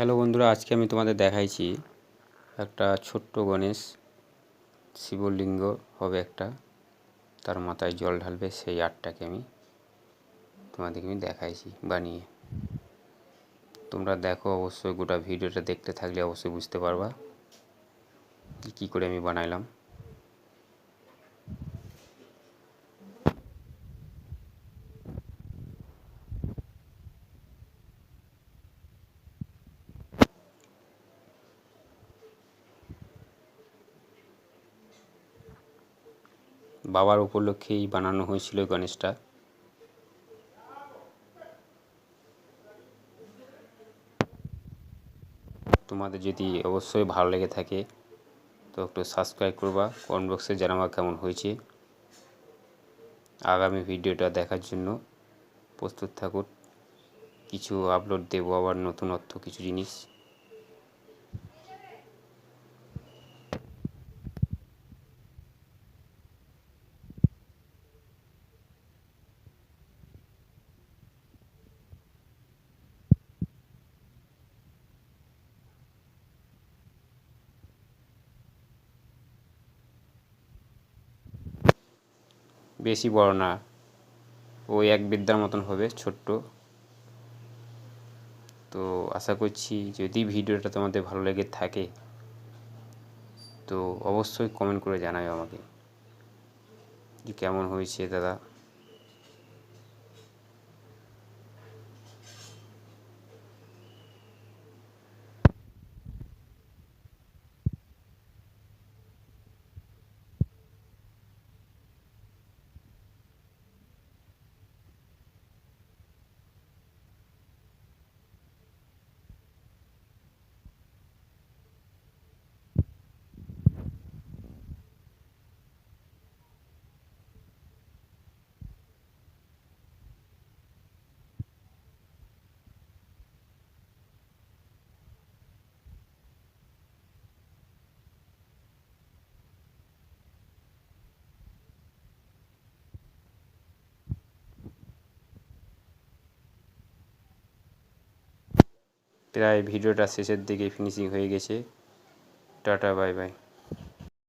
Hello বন্ধুরা, আজকে আমি তোমাদের দেখাইছি একটা ছোট্ট গণেশ। শিবলিঙ্গ হবে একটা, তার মাথায় জল ঢালবে, সেই আর্টটাকে আমি তোমাদেরকে আমি দেখাইছি বানিয়ে। তোমরা দেখো, অবশ্যই গোটা ভিডিওটা দেখতে থাকলে অবশ্যই বুঝতে পারবা কী করে আমি বানাইলাম। বাবার উপলক্ষেই বানানো হয়েছিল গণেশটা। তোমাদের যদি অবশ্যই ভালো লেগে থাকে, তো একটু সাবস্ক্রাইব করবা কমেন্ট বক্সে জানাবা কেমন হয়েছে। আগামী ভিডিওটা দেখার জন্য প্রস্তুত থাকুন। কিছু আপলোড দেবো আবার নতুনত্ব কিছু জিনিস। বেশি বড় না। ওই এক বিদ্যার মতন হবে, ছোট্ট। তো আশা করছি যদি ভিডিওটা তোমাদের ভালো লেগে থাকে, তো অবশ্যই কমেন্ট করে জানাবে আমাকে যে কেমন হয়েছে দাদা। প্রায় ভিডিওটা শেষের দিকে ফিনিশিং হয়ে গেছে। Tata bye bye.